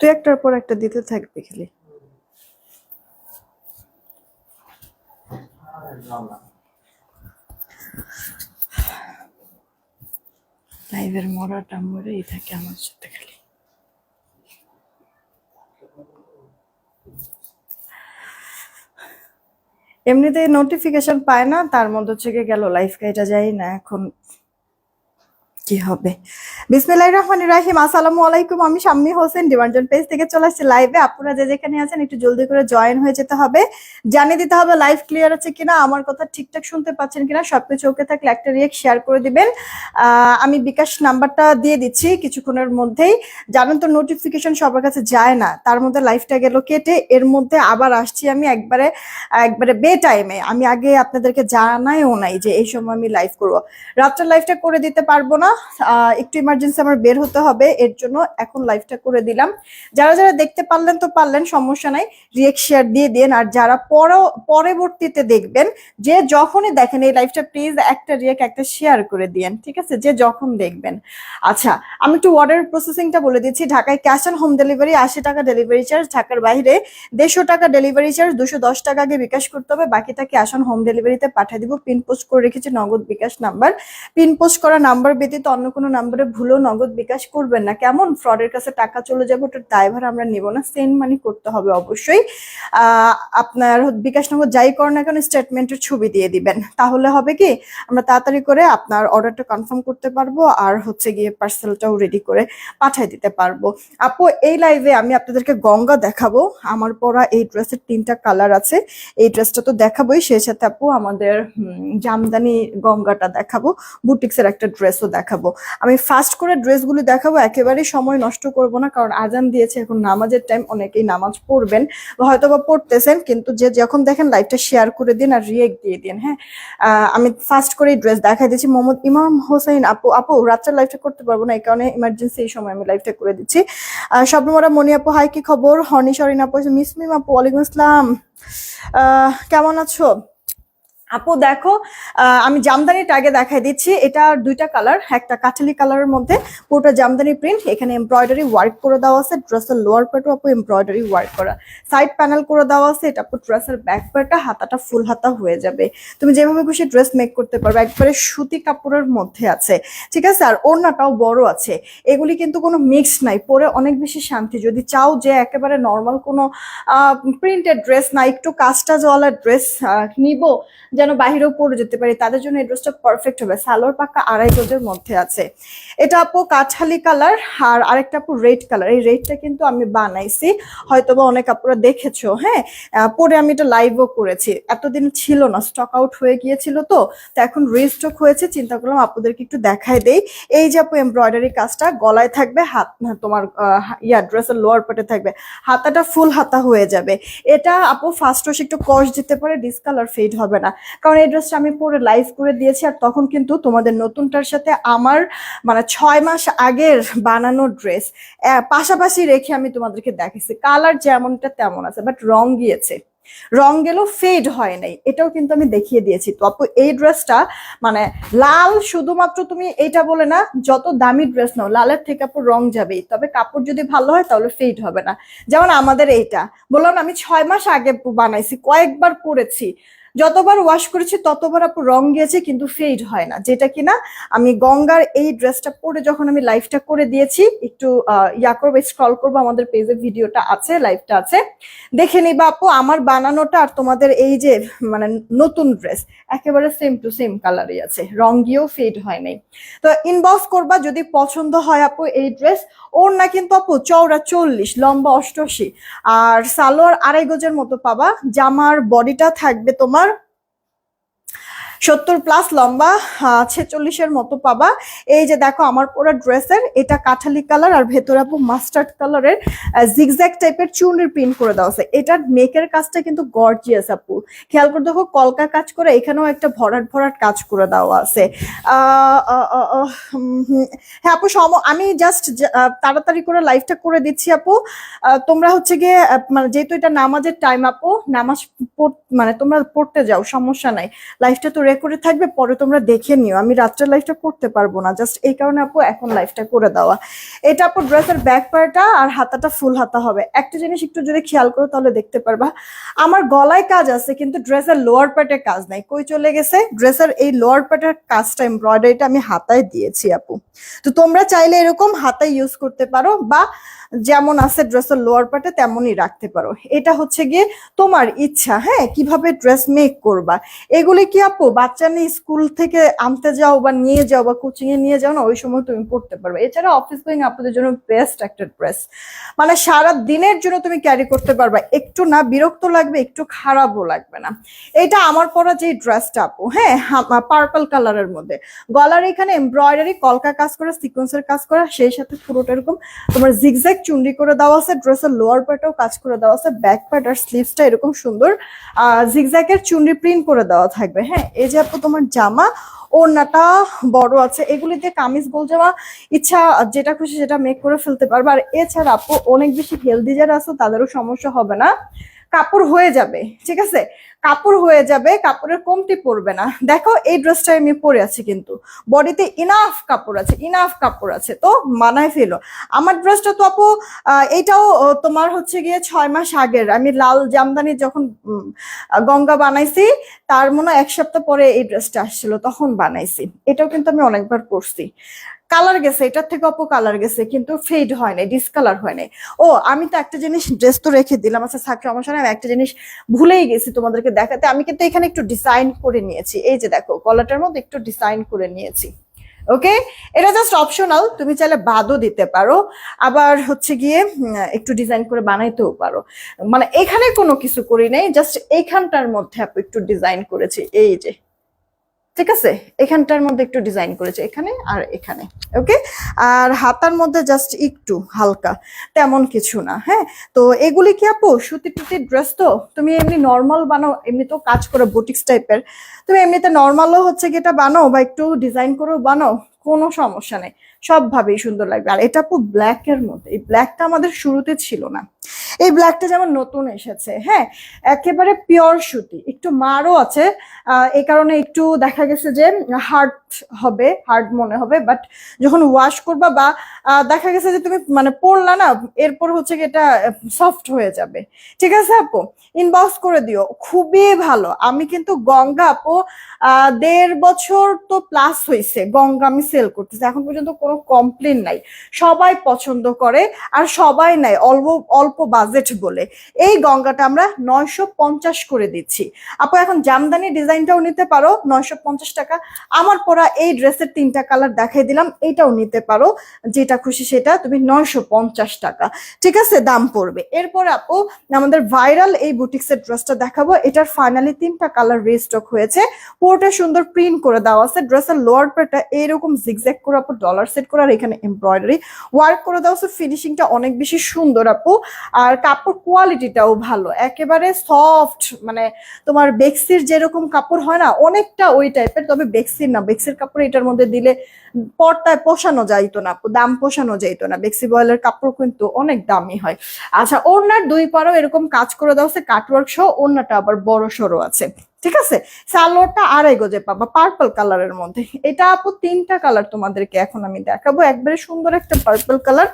তুই একটার পর একটা দিতে থাকবি খালি। লাইভের মরাটা মরেই থাকে আমার সাথে খালি। এমনিতে নোটিফিকেশন পায় না তার মধ্যে থেকে গেল লাইফ কাইটা যাই না এখন কি হবে? বিসমিল্লাহ রহমান রাহিম। আসসালামু আলাইকুম। আমি শাম্মি হোসেন ডিমান্ডন পেজ থেকে চলে আসছি লাইভে আপনারা যে যেখানে আছেন, একটু জলদি করে জয়েন হয়ে যেতে হবে। জানিয়ে দিতে হবে লাইভ ক্লিয়ার আছে কিনা, আমার কথা ঠিকঠাক শুনতে পাচ্ছেন কিনা, সবকিছু ওকে থাকলে একটা রিয়েক্ট শেয়ার করে দিবেন। আমি বিকাশ নাম্বারটা দিয়ে দিচ্ছি কিছুক্ষণের মধ্যেই। জানেন তো নোটিফিকেশন সবার কাছে যায় না। তার মধ্যে লাইফটা গেল কেটে, এর মধ্যে আবার আসছি আমি একবারে একবারে বে টাইমে আমি আগে আপনাদেরকে জানাইও নাই যে এই সময় আমি লাইভ করব। রাত্রের লাইভটা করে দিতে পারব না। একটু ইমার্জেন্সি আমার বের হতে হবে, এর জন্য এখন লাইভটা করে দিলাম। যারা যারা দেখতে পারলেন তো পারলেন, সমস্যা নাই রিয়েক্ট শেয়ার দিয়ে দিন। আর যারা পরবর্তীতে দেখবেন, যে যখনই দেখেন এই লাইভটা প্লিজ একটা রিয়েক্ট একটা শেয়ার করে দিয়েন, ঠিক আছে? যে যখন দেখবেন। আচ্ছা আমি একটু অর্ডার প্রসেসিংটা বলে দিচ্ছি। ঢাকায় ক্যাশ অন হোম ডেলিভারি আশি টাকা ডেলিভারি চার্জ ঢাকার বাইরে দেড়শো টাকা ডেলিভারি চার্জ দুশো দশ টাকা আগে বিকাশ করতে হবে। বাকিটা ক্যাশ অন হোম ডেলিভারিতে পাঠিয়ে দিব। পিন পোস্ট করে রেখেছি, Nagad bKash number pin post করা নাম্বার ব্যতীত অন্য কোনো নাম্বারে ভুলেও নগদ বিকাশ করবেন না। কেমন ফ্রডের কাছে টাকা চলে যাবে ওটার দায়ভার আমরা নিব না সেন্ড মানি করতে হবে অবশ্যই। আপনার বিকাশ নগদ যাই করেন না কেন স্টেটমেন্টের ছবি দিয়ে দিবেন। তাহলে হবে কি, আমরা তাড়াতাড়ি করে আপনার অর্ডারটা কনফার্ম করতে পারব আর হচ্ছে গিয়ে পার্সেলটাও রেডি করে পাঠিয়ে দিতে পারব। আপু, এই লাইভে আমি আপনাদেরকে গঙ্গা দেখাবো। আমার পরা এই ড্রেসের তিনটা কালার আছে। এই ড্রেসটা তো দেখাবোই, সেই সাথে আপু আমাদের জামদানি গঙ্গাটা দেখাবো। বুটিক্সের একটা ড্রেসও দেখাবো। আমি ফাস্ট করে ড্রেসগুলো দেখাবো, একেবারেই সময় নষ্ট করব না, কারণ আজান দিয়েছে, এখন নামাজের টাইম অনেকেই নামাজ পড়বেন, বা হয়তো বা পড়তেছেন, কিন্তু যে যখন দেখেন লাইভটা শেয়ার করে দিন আর রিয়েক্ট দিয়ে দিন হ্যাঁ? আমি ফার্স্ট করে ড্রেস দেখাই দিচ্ছি। মোহাম্মদ ইমাম হোসেন আপু আপু রাত্রের লাইভটা করতে পারব না, এই কারণে ইমার্জেন্সি এই সময় আমি লাইভটা করে দিচ্ছি। স্বপ্নমরা মনি আপু হাই কি খবর? হনি সরিন আপু মিসমিম আপু, ওয়ালাইকুম আসসালাম। কেমন আছো? আপু, দেখো আমি জামদানিটা আগে দেখাই দিচ্ছি। এটা দুইটা কালার একটা কাঠালি কালারের মধ্যে, পুরোটা জামদানি প্রিন্ট এখানে এমব্রয়ডারি ওয়ার্ক করে দেওয়া আছে ড্রেসের লোয়ার পার্টও আপু এমব্রয়ডারি ওয়ার্ক করা। সাইড প্যানেল করে দেওয়া আছে, এটা আপু ড্রেসের ব্যাক পার্টটা হাতাটা ফুল হাতা হয়ে যাবে। তুমি যেভাবে খুশি ড্রেস মেক করতে পারবে, একবারে সুতি কাপড়ের মধ্যে আছে। ঠিক আছে? আর ওড়নাটাও বড় আছে। এগুলি কিন্তু কোনো মিক্স নাই, পরে অনেক বেশি শান্তি। যদি চাও যে একেবারে নর্মাল কোনো প্রিন্টেড ড্রেস না, একটু কাজটাজওয়ালা ড্রেস নিব যেন বাহিরেও পরে যেতে পারি, তাদের জন্য এই ড্রেসটা পারফেক্ট হবে। সালোয়ার পাক্কা আড়াই গজের মধ্যে আছে। এটা আপু কাঠালি কালার আর আরেকটা আপু রেড কালার এই রেডটা কিন্তু আমি বানাইছি, হয়তোবা অনেক আপুরা দেখেছ হ্যাঁ? পরে আমি এটা লাইভও করেছি। এতদিন ছিল না স্টক আউট হয়ে গিয়েছিল তো তো এখন রিস্টক হয়েছে। চিন্তা করলাম আপুদেরকে একটু দেখাই দেই। এই যে আপু এমব্রয়ডারি কাজটা, গলায় থাকবে হাত, তোমার ইয়া ড্রেসের লোয়ার পার্টে থাকবে। হাতাটা ফুল হাতা হয়ে যাবে। এটা আপু ফার্স্ট ওয়াশ একটু কষ দিতে পারে ডিসকালার ফেড হবে না। কারণ এই ড্রেসটা আমি পরে লাইভ করে দিয়েছি আর তখন কিন্তু তোমাদের নতুনটার সাথে আমার মানে ছয় মাস আগের বানানো ড্রেস পাশাপাশি রেখে আমি তোমাদেরকে দেখেছি কালার যেমনটা তেমন আছে বাট রং গিয়েছে। রং গেলেও ফেড হয় নাই, এটাও কিন্তু আমি দেখিয়ে দিয়েছি। তো আপু, এই ড্রেসটা মানে লাল শুধুমাত্র তুমি এটা বলে না, যত দামি ড্রেস নাও, লালের থেকে আপু রং যাবেই। তবে কাপড় যদি ভালো হয় তাহলে ফেড হবে না। যেমন আমাদের এইটা। বললাম আমি ছয় মাস আগে বানাইছি, কয়েকবার পরেছি। যতবার ওয়াশ করেছি, ততবার আপু রং গিয়েছে, কিন্তু ফেড হয় না। যেটা কিনা আমি গঙ্গার এই ড্রেসটা পরে যখন আমি লাইভটা করে দিয়েছি, একটু ইয়া করব স্ক্রল করব, আমাদের পেজে ভিডিওটা আছে লাইভটা আছে। দেখে নিবা আপু, আমার বানানোটা আর তোমাদের এই যে মানে নতুন ড্রেস একেবারে সেম টু সেম কালারই আছে। রং গিয়েও ফেড হয় নাই। তো ইনবক্স করবা, যদি পছন্দ হয় আপু এই ড্রেস ওর না কিন্তু আপু চওড়া চল্লিশ, লম্বা অষ্টআশি। আর সালোয়ার আড়াই গজের মতো পাবা, জামার বডিটা থাকবে তোমার সত্তর প্লাস লম্বা ছেচল্লিশের মতো পাবা। এই যে দেখো, আমার পুরো ড্রেসের এটা কাঠালি কালার আর ভেতরে আপু মাস্টার্ড কালারের জিগজ্যাগ টাইপের চুনের প্রিন্ট করে দেওয়া আছে। এটার নেকের কাজটা কিন্তু গর্জিয়াস আপু। খেয়াল করে দেখো, কলকা কাজ করে এখানেও একটা ভরাট ভরাট কাজ করে দেওয়া আছে। হ্যাঁ আপু, সম, আমি জাস্ট তাড়াতাড়ি করে লাইভটা করে দিচ্ছি আপু। তোমরা হচ্ছে গিয়ে মানে যেহেতু এটা নামাজের টাইম আপু, নামাজ মানে তোমরা পড়তে যাও, সমস্যা নাই। লাইফটা তো করে থাকবে, পরে তোমরা দেখে নিও। আমি রাত্রের লাইফটা করতে পারব না। জাস্ট এই কারণে আপু এখন লাইফটা করে দেওয়া। এটা আপু ড্রেসের ব্যাক পার্টটা আর হাতাটা ফুল হাতা হবে। একটা জিনিস একটু যদি খেয়াল করো তাহলে দেখতে পারবা। আমার গলায় কাজ আছে, কিন্তু ড্রেসের লোয়ার পার্টে কাজ নাই। কই চলে গেছে? ড্রেসের এই লোয়ার পার্টের কাজটা এমব্রয়ডারিটা আমি হাতায় দিয়েছি আপু। তো তোমরা চাইলে এরকম হাতায় ইউজ করতে পারো বা যেমন আছে ড্রেসের লোয়ার পার্টে তেমনই রাখতে পারো। এটা হচ্ছে গিয়ে তোমার ইচ্ছা হ্যাঁ? কীভাবে ড্রেস মেক করবা? এগুলি কি আপু বাচ্চা নিয়ে স্কুল থেকে আনতে যাও বা নিয়ে যাও বা কোচিং এ নিয়ে যাও না, ওই সময় তুমি পড়তে পারবে। এছাড়া অফিস গোয়িং আপনাদের জন্য বেস্ট একটা ড্রেস মানে সারা দিনের জন্য তুমি ক্যারি করতে পারবে। একটু না, বিরক্ত লাগবে, একটু খারাপও লাগবে না। এটা আমার পরা যে ড্রেসটা আপু হ্যাঁ পার্পল কালারের মধ্যে। গলার এখানে এমব্রয়ডারি কলকা কাজ করা সিকোয়েন্সের কাজ করা, সেই সাথে পুরোটা এরকম। তোমার জিগজ্যাগ চুন্ডি করে দেওয়া আছে ড্রেসের লোয়ার পার্টেও কাজ করে দেওয়া আছে ব্যাক পার্ট আর স্লিভসটা এরকম সুন্দর। জিগজ্যাগের চুন্ডি প্রিন্ট করে দেওয়া থাকবে হ্যাঁ এই যে আপু তোমার জামা, ওড়নাটা বড় আছে এগুলি দিয়ে কামিজ, গোল জামা, ইচ্ছা যেটা খুশি সেটা মেক করে ফেলতে পারবে। আর এছাড়া আপু অনেক বেশি হেলদি যারা আছে, তাদেরও সমস্যা হবে না। কাপড় হয়ে যাবে ঠিক আছে? কাপড় হয়ে যাবে কাপড়ের কমতি পড়বে না। দেখো এই ড্রেসটা আমি পরে আছি কিন্তু। বডিতে ইনাফ কাপড় আছে ইনাফ কাপড় আছে। তো মানায় ফেলো। আমার ড্রেসটা তো আপু আহ, এটাও ও, তোমার হচ্ছে গিয়ে ছয় মাস আগের। আমি লাল জামদানি যখন গঙ্গা বানাইছি তার মনে এক সপ্তাহ পরে এই ড্রেসটা আসছিল তখন বানাইছি। এটাও কিন্তু আমি অনেকবার পরছি। কালার গেছে, এটার থেকে অপো কালার গেছে, কিন্তু ফেড হয় নাই ডিসকালার হয় নাই। ও, আমি তো একটা জিনিস ড্রেস তো রেখে দিলাম আচ্ছা থাক আমার আমি একটা জিনিস ভুলেই গেছি তোমাদেরকে দেখাতে। আমি কিন্তু এখানে একটু ডিজাইন করে নিয়েছি। এই যে দেখো কলারটার মধ্যে একটু ডিজাইন করে নিয়েছি। ওকে? এটা জাস্ট অপশনাল তুমি চাইলে বাদও দিতে পারো। আবার হচ্ছে গিয়ে একটু ডিজাইন করে বানাইতেও পারো। মানে এখানে কোনো কিছু করি নাই জাস্ট এইখানটার মধ্যে একটু ডিজাইন করেছি। এই যে। ঠিক আছে? এখানটার মধ্যে একটু ডিজাইন করেছে, এখানে আর এখানে ওকে আর হাতার মধ্যে জাস্ট একটু, হালকা, তেমন কিছু না হ্যাঁ? তো এগুলি কি আপু, সুতি টুতি ড্রেস তো? তুমি এমনি নর্মাল বানো এমনি তো কাজ করো বুটিক্স টাইপের তুমি এমনিতে নর্মালও হচ্ছে কি এটা বানাও বা একটু ডিজাইন করেও বানো কোনো সমস্যা নেই। সবভাবেই সুন্দর লাগবে। আর এটা খুব ব্ল্যাক এর মধ্যে। এই ব্ল্যাকটা আমাদের শুরুতে ছিল না। এই ব্ল্যাকটা যেমন নতুন এসেছে হ্যাঁ একেবারে পিওর সুতি। একটু মারও আছে। এই কারণে একটু দেখা গেছে যে হার্ড হবে হার্ড মনে হবে। বাট যখন ওয়াশ করবা বা দেখা গেছে যে তুমি মানে পরলা না, এরপর হচ্ছে কি এটা সফট হয়ে যাবে। ঠিক আছে আপু? ইনবক্স করে দিও। খুবই ভালো। আমি কিন্তু গঙ্গা আপু দেড় বছর তো প্লাস হয়েছে গঙ্গা আমি সেল করতেছি। এখন পর্যন্ত কোনো কমপ্লেন নাই। সবাই পছন্দ করে আর সবাই নাই অল্প অল্প বাজেট বলে। এই গঙ্গাটা আমরা নয়শো পঞ্চাশ করে দিচ্ছি। আপু, এখন জামদানি ডিজাইনটাও নিতে পারো, নয়শো পঞ্চাশ টাকা। আমার পরা এই ড্রেসের তিনটা কালার দেখাই দিলাম এইটাও নিতে পারো। যেটা খুশি সেটা তুমি নয়শো পঞ্চাশ টাকা। ঠিক আছে, দাম পড়বে। এরপর আপু, আমাদের ভাইরাল এই বুটিক্সের ড্রেসটা দেখাবো। এটার ফাইনালি তিনটা কালার রিস্টক হয়েছে। পুরোটা সুন্দর প্রিন্ট করে দেওয়া আছে। ড্রেসের লোয়ার পেটা এরকম জিগজ্যাগ করে আপু ডলার সেট করার এখানে এমব্রয়ডারি ওয়ার্ক করে দেওয়া আছে ফিনিশিংটা অনেক বেশি সুন্দর আপু। আর কাপড় কোয়ালিটিটাও ভালো। একেবারে সফট মানে তোমার বেক্সির যেরকম কাপড় হয় না, অনেকটা ওই টাইপের তবে বেক্সির না। বেক্সির কাপড় এটার মধ্যে দিলে পর্দায় পোষানো যাইতো না দাম পোষানো যাইতো না। বেক্সি বয়েলের কাপড় কিন্তু অনেক দামি হয়। আচ্ছা ওড়নার দুই পারও এরকম কাজ করে দেওয়া আছে কাটওয়ার্ক সহ ওড়নাটা আবার বড় সড়ো আছে। ঠিক আছে? সালোয়ারটা আড়াই গজে পাবা পার্পল কালারের মধ্যে। এটা আপু তিনটা কালার তোমাদেরকে এখন আমি দেখাবো। একবারে সুন্দর একটা পার্পল কালার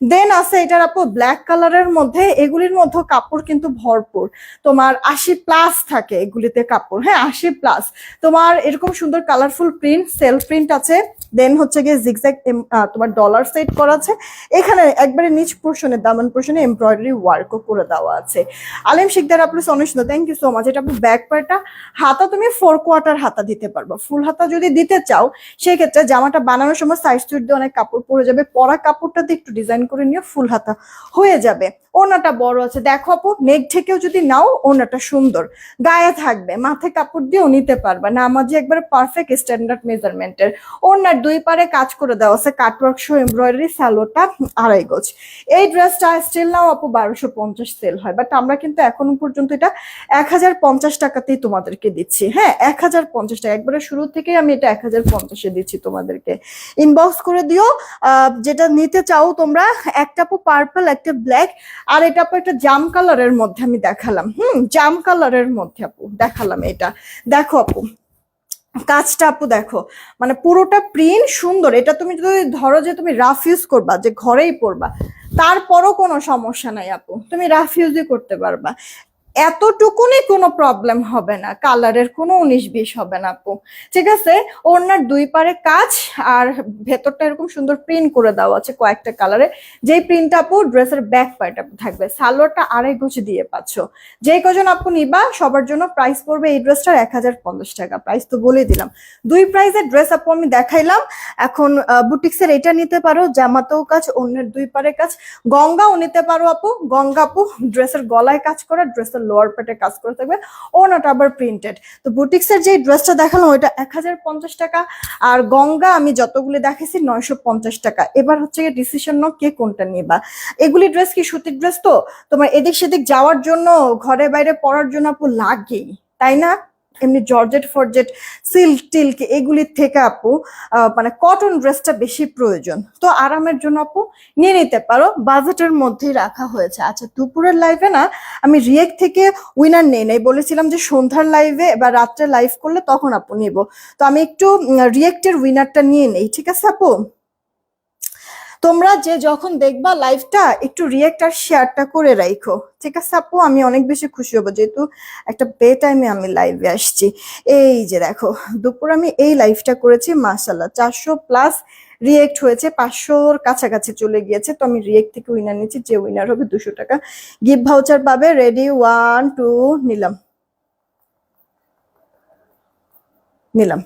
দেন আছে এটার আপু ব্ল্যাক কালারের মধ্যে, এগুলির মধ্যে কাপড় কিন্তু ভরপুর। তোমার আশি প্লাস থাকে এগুলিতে কাপড় হ্যাঁ? আশি প্লাস তোমার এরকম সুন্দর কালারফুল প্রিন্ট সেল প্রিন্ট আছে। দেন হচ্ছে গিয়ে জিগজ্যাগ তোমার ডলার সেট করা আছে। এখানে একবারে নিচ পোর্শনে দামান পোর্শনে এমব্রয়ডারি ওয়ার্কও করে দেওয়া আছে। আলিম শিকদার আপনি অনেক থ্যাংক ইউ সো মাচ এটা আপনি ব্যাক পার্টটা হাতা তুমি ফোর কোয়ার্টার হাতা দিতে পারবা। ফুল হাতা যদি দিতে চাও, সেক্ষেত্রে জামাটা বানানোর সময় সাইজ সুইট দিয়ে অনেক কাপড় পরে যাবে। পরা কাপড়টাতে একটু ডিজাইন করে নিয়ে ফুল হাতা হয়ে যাবে। ওনাটা বড় আছে। দেখো আপু নেক থেকেও যদি নাও, ওনাটা সুন্দর। গায়ে থাকবে, মাথায় কাপড় দিয়েও নিতে পারবা। নামাজি একবারে পারফেক্ট স্ট্যান্ডার্ড মেজারমেন্টের ওনার দুই পারে কাজ করে দেওয়া আছে কাটওয়ার্ক শো এমব্রয়ডারি স্যালোটা আড়াই গজ। এই ড্রেসটা স্টিল নাও আপু, বারোশো পঞ্চাশ সেল হয়। বাট আমরা কিন্তু এখনও পর্যন্ত এটা এক হাজার পঞ্চাশ টাকাতেই তোমাদেরকে দিচ্ছি। হ্যাঁ এক হাজার পঞ্চাশ টাকা। একবারে শুরু থেকেই আমি এটা এক হাজার পঞ্চাশে দিচ্ছি তোমাদেরকে। ইনবক্স করে দিও। যেটা নিতে চাও তোমরা, একটা আপু পার্পল একটা ব্ল্যাক আর এটা আপু একটা জাম কালারের মধ্যে আমি দেখালাম। হুম, জাম কালারের মধ্যে আপু দেখালাম এটা। দেখো আপু, কাজটা আপু দেখো মানে পুরোটা প্রিন্ট সুন্দর। এটা তুমি যদি ধরো যে তুমি রাফ ইউজ করবা, যে ঘরেই পরবা, তারপরও কোনো সমস্যা নাই আপু। তুমি রাফ ইউজই করতে পারবা। এতটুকুনি কোনো প্রবলেম হবে না। কালারের কোনো উনিশ বিশ হবে না আপু। ঠিক আছে? ওনার দুই পারে কাজ আর ভেতরটা এরকম সুন্দর প্রিন্ট করে দেওয়া আছে কয়েকটা কালারে যেই প্রিন্টটা আপু ড্রেসের ব্যাক পার্ট থাকবে। সালোয়ারটা আড়াই গুছি দিয়ে পাচ্ছ। যে কজন আপু নিবা, সবার জন্য প্রাইস পড়বে এই ড্রেসটার এক হাজার পঞ্চাশ টাকা। প্রাইস তো বলে দিলাম। দুই প্রাইসের ড্রেস আপু আমি দেখাইলাম। এখন বুটিক্সের এটা নিতে পারো, জামাতেও কাজ, অন্যের দুই পারে কাজ। গঙ্গাও নিতে পারো আপু। গঙ্গা আপু ড্রেসের গলায় কাজ করা ড্রেসের লোয়ার পার্টে কাজ করে থাকবে ওনাটা আবার প্রিন্টেড তো বুটিক্সের যে ড্রেসটা দেখালাম, ওইটা এক হাজার পঞ্চাশ টাকা, আর গঙ্গা আমি যতগুলি দেখেছি নয়শো পঞ্চাশ টাকা। এবার হচ্ছে গিয়ে ডিসিশন নাও কে কোনটা নিবা। এগুলি ড্রেস কি সুতির ড্রেস তো? তোমার এদিক সেদিক যাওয়ার জন্য ঘরে বাইরে পড়ার জন্য আপু লাগেই, তাই না? এমনি জর্জেট ফরজেট, সিল্ক টিল্ক এগুলির থেকে আপু মানে কটন ড্রেসটা বেশি প্রয়োজন। তো আরামের জন্য আপু, নিয়ে নিতে পারো। বাজেটের মধ্যেই রাখা হয়েছে। আচ্ছা দুপুরের লাইভে না, আমি রিয়েক্ট থেকে উইনার নাই। বলেছিলাম যে সন্ধ্যার লাইভে বা রাত্রে লাইভ করলে তখন আপু নিব। তো আমি একটু রিয়েক্টের উইনারটা নিয়ে নেই। ঠিক আছে আপু? তোমরা যে যখন দেখবা লাইভটা একটু রিয়েক্ট আর শেয়ারটা করে রাখো ঠিক আছে আপু? আমি অনেক বেশি খুশি হব যেহেতু একটা বে টাইমে আমি লাইভে আসছি। এই যে দেখো, দুপুর আমি এই লাইভটা করেছি মাসাল্লাহ চারশো প্লাস রিয়েক্ট হয়েছে, পাঁচশোর কাছাকাছি চলে গিয়েছে। তো আমি রিয়েক্ট থেকে উইনার নিচ্ছি, যে উইনার হবে দুশো টাকা। গিফট ভাউচার পাবে রেডি ওয়ান টু নিলাম। নিলাম।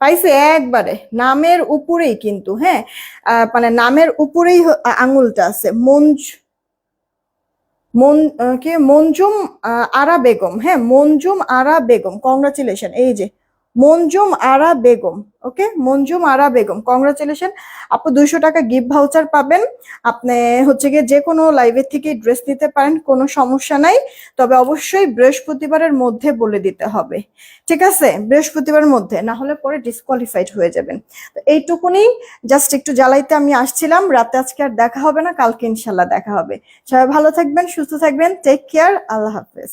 পাইছে একবারে। নামের উপরেই কিন্তু হ্যাঁ? মানে নামের উপরেই আঙুলটা আছে। মঞ্জ, মন কে? মঞ্জুম আরা বেগম হ্যাঁ? মঞ্জুম আরা বেগম। কংগ্রাচুলেশন এই যে মঞ্জুম আরা বেগম ওকে মঞ্জুম আরা বেগম কংগ্রাচুলেশন আপু দুইশো টাকা গিফট ভাউচার পাবেন। আপনি হচ্ছে গিয়ে যে কোনো লাইভের থেকে ড্রেস নিতে পারেন, কোনো সমস্যা নাই। তবে অবশ্যই বৃহস্পতিবারের মধ্যে বলে দিতে হবে। ঠিক আছে? বৃহস্পতিবারের মধ্যে, না হলে পরে ডিসকোয়ালিফাইড হয়ে যাবেন। তো এইটুকুনি জাস্ট একটু জ্বালাইতে আমি আসছিলাম। রাতে আজকে আর দেখা হবে না, কালকে ইনশাল্লাহ দেখা হবে। সবাই ভালো থাকবেন, সুস্থ থাকবেন। টেক কেয়ার আল্লাহ হাফেজ।